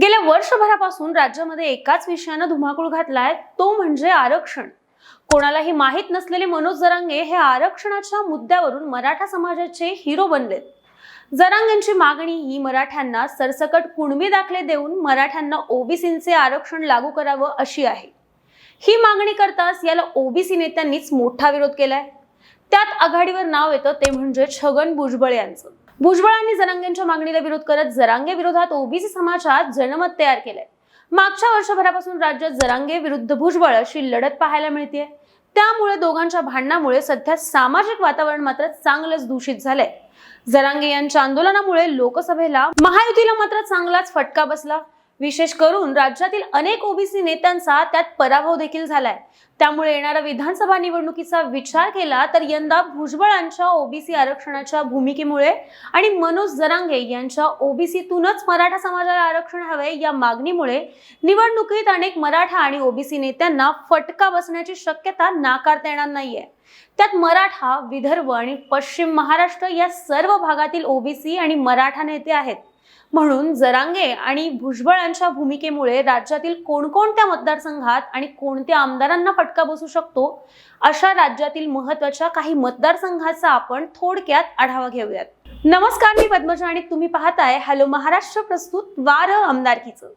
गेल्या वर्षभरापासून राज्यामध्ये एकाच विषयानं धुमाकूळ घातलाय तो म्हणजे आरक्षण. कोणालाही माहीत नसलेले मनोज जरांगे हे आरक्षणाच्या मुद्द्यावरून मराठा समाजाचे हिरो बनलेत. जरांगेंची मागणी ही मराठ्यांना सरसकट कुणबी दाखले देऊन मराठ्यांना ओबीसींचे आरक्षण लागू करावं अशी आहे. ही मागणी करताच याला ओबीसी नेत्यांनीच मोठा विरोध केलाय. त्यात आघाडीवर नाव येतं ते म्हणजे छगन भुजबळ यांचं. भुजबळांनी जरांगेंच्या मागणीला विरोध करत जरांगे विरोधात ओबीसी समाजात जनमत तयार केलंय. मागच्या वर्षभरापासून राज्यात जरांगे विरुद्ध भुजबळ अशी लढत पाहायला मिळते त्यामुळे दोघांच्या भांडणामुळे सध्या सामाजिक वातावरण मात्र चांगलंच दूषित झालंय. जरांगे यांच्या आंदोलनामुळे लोकसभेला महायुतीला मात्र चांगलाच फटका बसला. विशेष करून राज्यातील अनेक ओबीसी नेत्यांचा त्यात पराभव देखील झालाय. त्यामुळे येणाऱ्या विधानसभा निवडणुकीचा विचार केला तर यंदा भुजबळांच्या ओबीसी आरक्षणाच्या भूमिकेमुळे आणि मनोज जरांगे यांच्या ओबीसीतूनच मराठा समाजाला आरक्षण हवे या मागणीमुळे निवडणुकीत अनेक मराठा आणि ओबीसी नेत्यांना फटका बसण्याची शक्यता नाकारता येणार नाहीये. त्यात मराठा विदर्भ आणि पश्चिम महाराष्ट्र या सर्व भागातील ओबीसी आणि मराठा नेते आहेत. म्हणून जरांगे आणि भुजबळांच्या भूमिकेमुळे राज्यातील कोणकोणत्या मतदारसंघात आणि कोणत्या आमदारांना फटका बसू शकतो अशा राज्यातील महत्त्वाच्या काही मतदारसंघाचा आपण थोडक्यात आढावा घेऊयात. नमस्कार मी पद्मजा आणि तुम्ही पाहताय हॅलो महाराष्ट्र प्रस्तुत वार आमदारकीचं.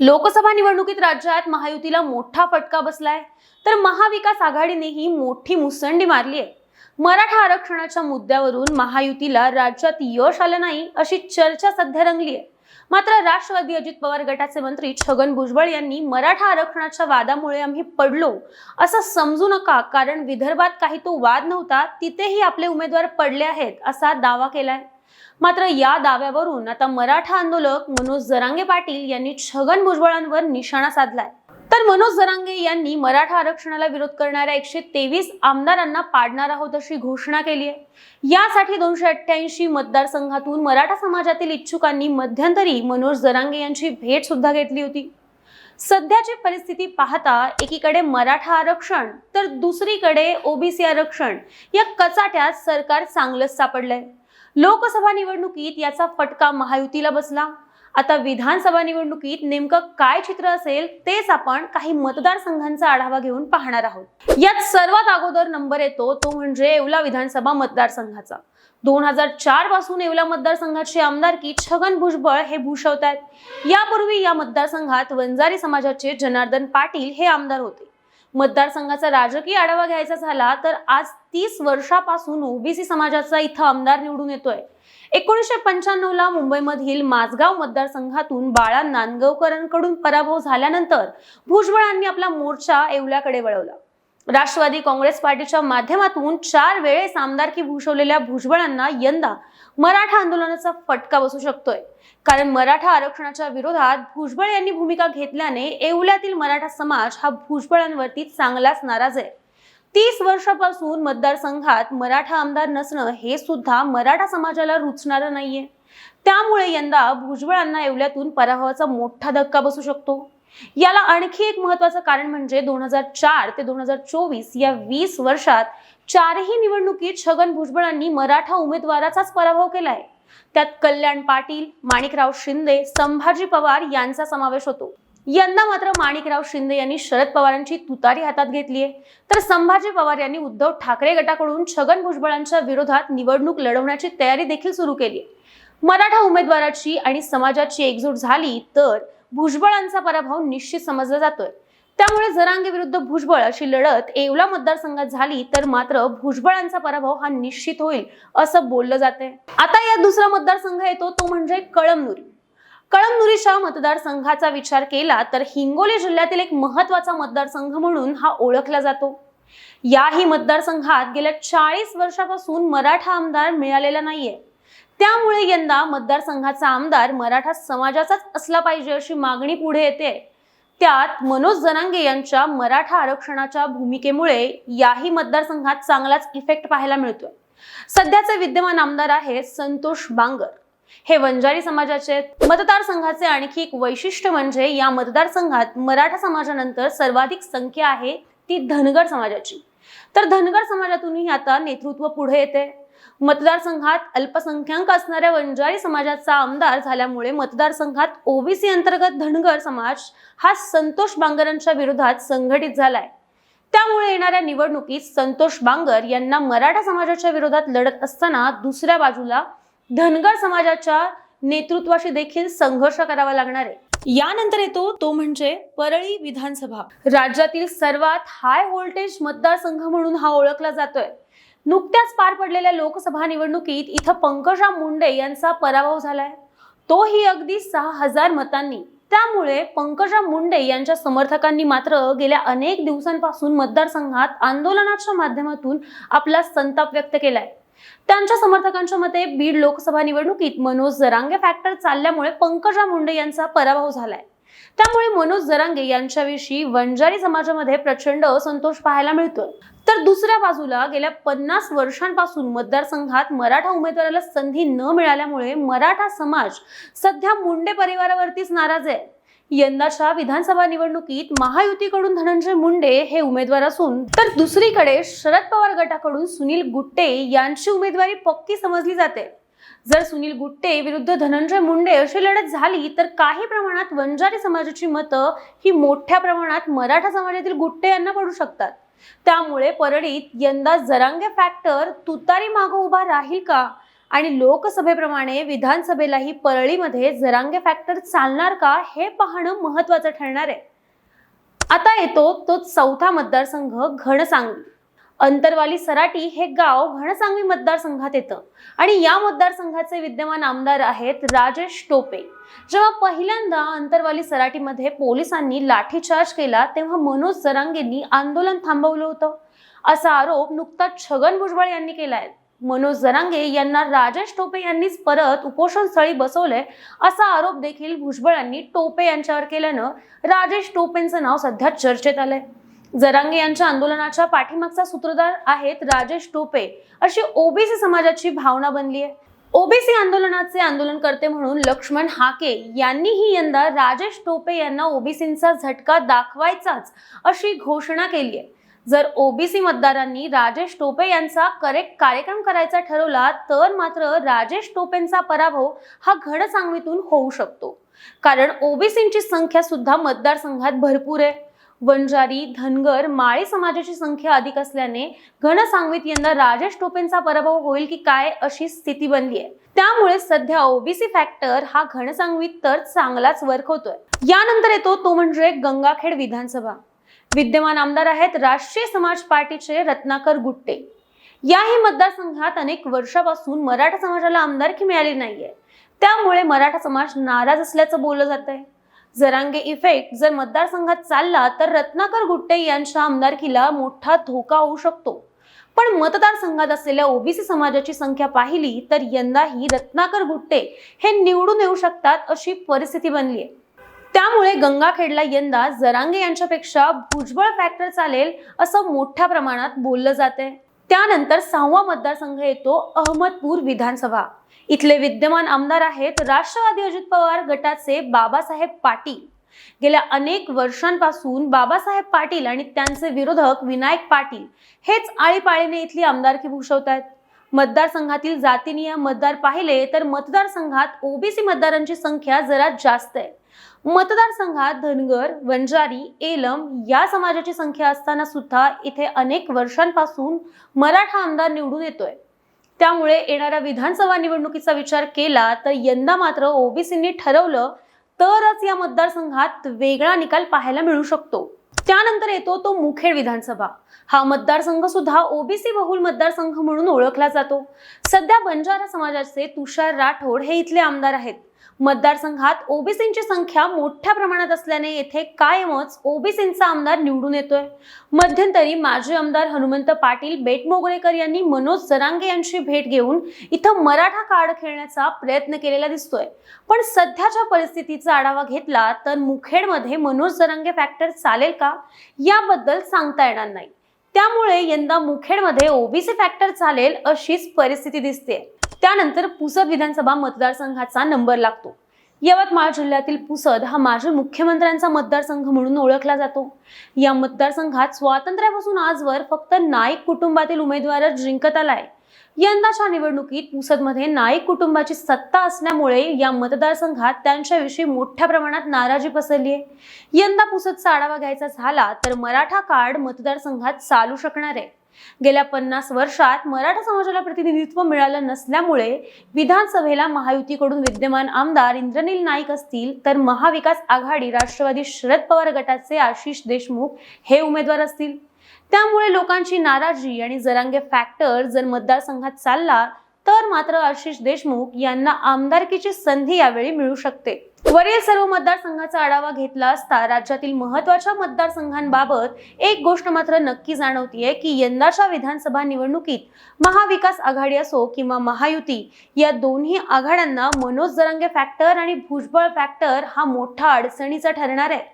लोकसभा निवडणुकीत राज्यात महायुतीला मोठा फटका बसलाय तर महाविकास आघाडीनेही मोठी मुसंडी मारली आहे मराठा आरक्षणाच्या मुद्द्यावरून महायुतीला राज्यात यश आलं नाही अशी चर्चा सध्या रंगली आहे मात्र राष्ट्रवादी अजित पवार गटाचे मंत्री छगन भुजबळ यांनी मराठा आरक्षणाच्या वादामुळे आम्ही पडलो असं समजू नका कारण विदर्भात काही तो वाद नव्हता तिथेही आपले उमेदवार पडले आहेत असा दावा केलाय. मात्र या दाव्यावरून आता मराठा आंदोलक मनोज जरांगे पाटील यांनी छगन भुजबळांवर निशाणा साधलाय. तर मनोज जरांगे यांनी मराठा आरक्षणाला विरोध करणाऱ्या एकशे तेवीस आमदारांना पाडणार आहोत अशी घोषणा केली आहे. यासाठी दोनशे अठ्ठ्याऐंशी मतदारसंघातून मराठा समाजातील इच्छुकांनी मध्यंतरी मनोज जरांगे यांची भेट सुद्धा घेतली होती. सध्याची परिस्थिती पाहता एकीकडे मराठा आरक्षण तर दुसरीकडे ओबीसी आरक्षण या कचाट्यात सरकार चांगलंच सापडलंय. लोकसभा निवडणुकीत याचा फटका महायुतीला बसला. आता विधानसभा निवडणुकीत नेमकं काय चित्र असेल तेच आपण काही मतदारसंघांचा आढावा घेऊन पाहणार आहोत. यात सर्वात अगोदर नंबर येतो तो म्हणजे येवला विधानसभा मतदारसंघाचा दोन हजार चारपासून येवला मतदारसंघाचे आमदारकी छगन भुजबळ हे भूषवत आहेत यापूर्वी या मतदारसंघात वंजारी समाजाचे जनार्दन पाटील हे आमदार होते. मतदारसंघाचा राजकीय आढावा घ्यायचा झाला तर आज तीस वर्षापासून ओबीसी समाजाचा इथं आमदार निवडून येतोय. एकोणीसशे पंच्याण्णव ला मुंबईमधील माझगाव मतदारसंघातून बाळा नांदगावकरांकडून पराभव झाल्यानंतर भुजबळांनी आपला मोर्चा येवल्याकडे वळवला. राष्ट्रवादी काँग्रेस पार्टीच्या माध्यमातून चार वेळेस आमदारकी भूषवलेल्या भुजबळांना यंदा मराठा आंदोलनाचा फटका बसू शकतोय. कारण मराठा आरक्षणाच्या विरोधात भुजबळ यांनी भूमिका घेतल्याने येवल्यातील मराठा समाज हा भुजबळांवरती चांगलाच नाराज आहे. तीस वर्षापासून मतदारसंघात मराठा आमदार नसणं हे सुद्धा मराठा समाजाला रुचणारं नाहीये. त्यामुळे यंदा भुजबळांना येवल्यातून पराभवाचा मोठा धक्का बसू शकतो. याला आणखी एक महत्वाचं कारण म्हणजे दोन हजार चार ते दोन हजार चोवीस या वीस वर्षात चारही निवडणुकीत छगन भुजबळांनी मराठा उमेदवाराचाच पराभव केलाय. त्यात कल्याण पाटील माणिकराव शिंदे संभाजी पवार यांचा समावेश होतो. यंदा मात्र माणिकराव शिंदे यांनी शरद पवारांची तुतारी हातात घेतलीय. तर संभाजी पवार यांनी उद्धव ठाकरे गटाकडून छगन भुजबळांच्या विरोधात निवडणूक लढवण्याची तयारी देखील सुरू केली मराठा उमेदवाराची आणि समाजाची एकजूट झाली तर भुजबळांचा पराभव निश्चित समजला जातोय. त्यामुळे जरांगे विरुद्ध भुजबळ अशी लढत येवला मतदारसंघात झाली तर मात्र भुजबळांचा पराभव हा निश्चित होईल असं बोललं जाते आता या दुसरा मतदारसंघ येतो तो म्हणजे कळमनुरी. कळमनुरीच्या मतदारसंघाचा विचार केला तर हिंगोली जिल्ह्यातील एक महत्त्वाचा मतदारसंघ म्हणून हा ओळखला जातो. याही मतदारसंघात गेल्या चाळीस वर्षापासून मराठा आमदार मिळालेला नाहीये. त्यामुळे यंदा मतदारसंघाचा आमदार मराठा समाजाचाच असला पाहिजे अशी मागणी पुढे येते त्यात मनोज जनांगे यांच्या मराठा आरक्षणाच्या भूमिकेमुळे याही मतदारसंघात चांगलाच इफेक्ट पाहायला मिळतोय. सध्याचे विद्यमान आमदार आहेत संतोष बांगर. हे वंजारी समाजाचे मतदारसंघाचे आणखी एक वैशिष्ट्य म्हणजे या मतदारसंघात मराठा समाजानंतर सर्वाधिक संख्या आहे ती धनगर समाजाची. तर धनगर समाजातूनही आता नेतृत्व पुढे येते. मतदारसंघात अल्पसंख्याक असणाऱ्या वंजारी समाजाचा आमदार झाल्यामुळे मतदारसंघात ओबीसी अंतर्गत धनगर समाज हा संतोष बांगरांच्या विरोधात संघटित झालाय. त्यामुळे येणाऱ्या निवडणुकीत संतोष बांगर यांना मराठा समाजाच्या विरोधात लढत असताना दुसऱ्या बाजूला धनगर समाजाच्या नेतृत्वाशी देखील संघर्ष करावा लागणार आहे. यानंतर येतो तो म्हणजे परळी विधानसभा. राज्यातील सर्वात हाय व्होल्टेज मतदारसंघ म्हणून हा ओळखला जातोय. नुकत्याच पार पडलेल्या लोकसभा निवडणुकीत इथं पंकजा मुंडे यांचा पराभव झालाय. तोही अगदी सहा हजार मतांनी. त्यामुळे पंकजा मुंडे यांच्या समर्थकांनी मात्र गेल्या अनेक दिवसांपासून मतदारसंघात आंदोलनाच्या माध्यमातून आपला संताप व्यक्त केलाय. त्यांच्या समर्थकांच्या मते बीड लोकसभा निवडणुकीत मनोज जरांगे फॅक्टर चालल्यामुळे पंकजा मुंडे यांचा पराभव झालाय. त्यामुळे मनोज जरांगे यांच्याविषयी वंजारी समाजामध्ये प्रचंड असंतोष पाहायला मिळतोय. तर दुसऱ्या बाजूला गेल्या पन्नास वर्षांपासून मतदारसंघात मराठा उमेदवाराला संधी न मिळाल्यामुळे मराठा समाज सध्या मुंडे परिवारावरतीच नाराज आहे. यंदाच्या विधानसभा निवडणुकीत महायुतीकडून धनंजय मुंडे हे उमेदवार असून तर दुसरीकडे शरद पवार गटाकडून सुनील गुट्टे यांची उमेदवारी पक्की समजली जाते. जर सुनील गुट्टे विरुद्ध धनंजय मुंडे अशी लढत झाली तर काही प्रमाणात वंजारी समाजाची मतं ही मोठ्या प्रमाणात मराठा समाजातील गुट्टे यांना पडू शकतात. त्यामुळे परळीत यंदा जरांगे फॅक्टर तुतारी मागं उभा राहील का? आणि लोकसभेप्रमाणे विधानसभेलाही परळीमध्ये जरांगे फॅक्टर चालणार का? हे पाहणं महत्वाचं ठरणार आहे. आता येतो तो चौथा मतदारसंघ घनसांगली. अंतरवाली सराटी हे गाव घनसांगवी मतदारसंघात येतं. आणि या मतदारसंघाचे विद्यमान आमदार आहेत राजेश टोपे. जेव्हा पहिल्यांदा अंतरवाली सराटीमध्ये पोलिसांनी लाठीचार्ज केला तेव्हा मनोज जरांगेंनी आंदोलन थांबवलं होतं. असा आरोप नुकताच छगन भुजबळ यांनी केलाय. मनोज जरांगे यांना राजेश टोपे यांनीच परत उपोषण स्थळी बसवलंय असा आरोप देखील भुजबळांनी टोपे यांच्यावर केल्यानं राजेश टोपेंचं नाव सध्या चर्चेत आलंय. जरांगे यांच्या आंदोलनाच्या पाठीमागचा सूत्रधार आहेत राजेश टोपे. अशी ओबीसी समाजाची भावना बनली आहे. ओबीसी आंदोलनाचे आंदोलनकर्ते म्हणून लक्ष्मण हाके यांनीही यंदा राजेश टोपे यांना ओबीसींचा झटका दाखवायचाच अशी घोषणा केली आहे. जर ओबीसी मतदारांनी राजेश टोपे यांचा करेक्ट कार्यक्रम करायचा ठरवला तर मात्र राजेश टोपेंचा पराभव हा घडसांगवीतून होऊ शकतो. कारण ओबीसींची संख्या सुद्धा मतदारसंघात भरपूर आहे. वंजारी धनगर माळी समाजाची संख्या अधिक असल्याने घनसांगवीत यंदा राजेश टोपेंचा पराभव होईल की काय अशी स्थिती बनली आहे. त्यामुळे सध्या ओबीसी फॅक्टर हा घनसांगवीत तर चांगलाच वर्क होतोय. यानंतर येतो तो म्हणजे गंगाखेड विधानसभा. विद्यमान आमदार आहेत राष्ट्रीय समाज पार्टीचे रत्नाकर गुट्टे. याही मतदारसंघात अनेक वर्षापासून मराठा समाजाला आमदारकी मिळाली नाहीये. त्यामुळे मराठा समाज नाराज असल्याचं बोललं जात आहे जरांगे इफेक्ट जर मतदारसंघात चालला तर रत्नाकर गुट्टे यांच्या आमदारकीला मोठा धोका होऊ शकतो. पण मतदारसंघात असलेल्या ओबीसी समाजाची संख्या पाहिली तर यंदाही रत्नाकर गुट्टे हे निवडून येऊ शकतात अशी परिस्थिती बनली आहे. त्यामुळे गंगाखेडला यंदा जरांगे यांच्यापेक्षा भुजबळ फॅक्टर चालेल असं मोठ्या प्रमाणात बोललं जाते त्यानंतर सहावा मतदारसंघ येतो अहमदपूर विधानसभा. इथले विद्यमान आमदार आहेत राष्ट्रवादी अजित पवार गटाचे बाबासाहेब पाटील. गेल्या अनेक वर्षांपासून बाबासाहेब पाटील आणि त्यांचे विरोधक विनायक पाटील हेच आळीपाळीने इथली आमदारकी भूषवत आहेत मतदारसंघातील जातीनिय मतदार पाहिले तर मतदारसंघात ओबीसी मतदारांची संख्या जरा जास्त आहे. मतदारसंघात धनगर वंजारी एलम या समाजाची संख्या असताना सुद्धा इथे अनेक वर्षांपासून मराठा आमदार निवडून येतोय. त्यामुळे येणाऱ्या विधानसभा निवडणुकीचा विचार केला तर यंदा मात्र ओबीसींनी ठरवलं तरच या मतदारसंघात वेगळा निकाल पाहायला मिळू शकतो. त्यानंतर येतो तो मुखेड विधानसभा. हा मतदारसंघ सुद्धा ओबीसी बहुल मतदारसंघ म्हणून ओळखला जातो. सध्या बंजारा समाजाचे तुषार राठोड हे इथले आमदार आहेत. मतदारसंघात ओबीसींची संख्या मोठ्या प्रमाणात असल्याने येथे कायमच ओबीसींचा आमदार निवडून येतोय. मध्यंतरी माजी आमदार हनुमंत पाटील बेटमोगळेकर यांनी मनोज जरांगे यांची भेट घेऊन इथं मराठा कार्ड खेळण्याचा प्रयत्न केलेला दिसतोय. पण सध्याच्या परिस्थितीचा आढावा घेतला तर मुखेडमध्ये मनोज जरांगे फॅक्टर चालेल का? याबद्दल सांगता येणार नाही. त्यामुळे यंदा मुखेडमध्ये ओबीसी फॅक्टर चालेल अशीच परिस्थिती दिसते त्यानंतर पुसद विधानसभा मतदारसंघाचा नंबर लागतो. यवतमाळ जिल्ह्यातील पुसद हा माजी मुख्यमंत्र्यांचा मतदारसंघ म्हणून ओळखला जातो. या मतदारसंघात स्वातंत्र्यापासून आजवर फक्त नाईक कुटुंबातील उमेदवारच जिंकत आलाय. यंदाच्या निवडणुकीत पुसदमध्ये नाईक कुटुंबाची सत्ता असल्यामुळे या मतदारसंघात त्यांच्याविषयी मोठ्या प्रमाणात नाराजी पसरली आहे यंदा पुसदचा आढावा घ्यायचा झाला तर मराठा कार्ड मतदारसंघात चालू शकणार आहे. गेल्या पन्नास वर्षात मराठा समाजाला प्रतिनिधित्व मिळालं नसल्यामुळे विधानसभेला महायुतीकडून विद्यमान आमदार इंद्रनील नाईक असतील तर महाविकास आघाडी राष्ट्रवादी शरद पवार गटाचे आशिष देशमुख हे उमेदवार असतील. त्यामुळे लोकांची नाराजी आणि जरांगे फॅक्टर जर मतदारसंघात चालला तर मात्र आशिष देशमुख यांना आमदारकीची संधी यावेळी मिळू शकते. वरील सर्व मतदारसंघाचा आढावा घेतला असता राज्यातील महत्त्वाच्या मतदारसंघांबाबत एक गोष्ट मात्र नक्की जाणवतीये की यंदाच्या विधानसभा निवडणुकीत महाविकास आघाडी असो किंवा महायुती या दोन्ही आघाड्यांना मनोज जरांगे फॅक्टर आणि भुजबळ फॅक्टर हा मोठा अडचणीचा ठरणार आहे.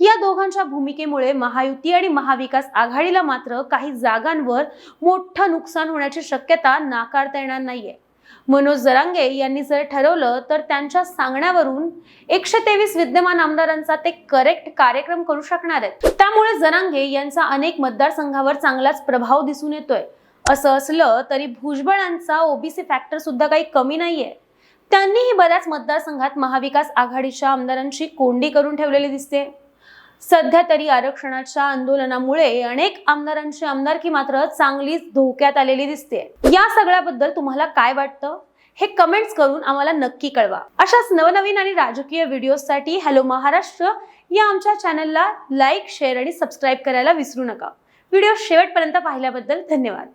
या दोघांच्या भूमिकेमुळे महायुती आणि महाविकास आघाडीला मात्र काही जागांवर मोठं नुकसान होण्याची शक्यता नाकारता येणार नाहीये. मनोज जरांगे यांनी जर ठरवलं तर त्यांच्या सांगण्यावरून एकशे तेवीस विद्यमान आमदारांचा ते करेक्ट कार्यक्रम करू शकणार आहेत. त्यामुळे जरांगे यांचा अनेक मतदारसंघावर चांगलाच प्रभाव दिसून येतोय. असं असलं तरी भुजबळांचा ओबीसी फॅक्टर सुद्धा काही कमी नाहीये. त्यांनीही बऱ्याच मतदारसंघात महाविकास आघाडीच्या आमदारांची कोंडी करून ठेवलेली दिसते. सध्या तरी आरक्षणाच्या आंदोलनामुळे अनेक आमदारांची आमदारकी मात्र चांगलीच धोक्यात आलेली दिसते या सगळ्याबद्दल तुम्हाला काय वाटतं? हे कमेंट्स करून आम्हाला नक्की कळवा. अशाच नवनवीन आणि राजकीय व्हिडिओसाठी हॅलो महाराष्ट्र या आमच्या चॅनलला लाईक शेअर आणि सबस्क्राईब करायला विसरू नका. व्हिडिओ शेवटपर्यंत पाहिल्याबद्दल धन्यवाद.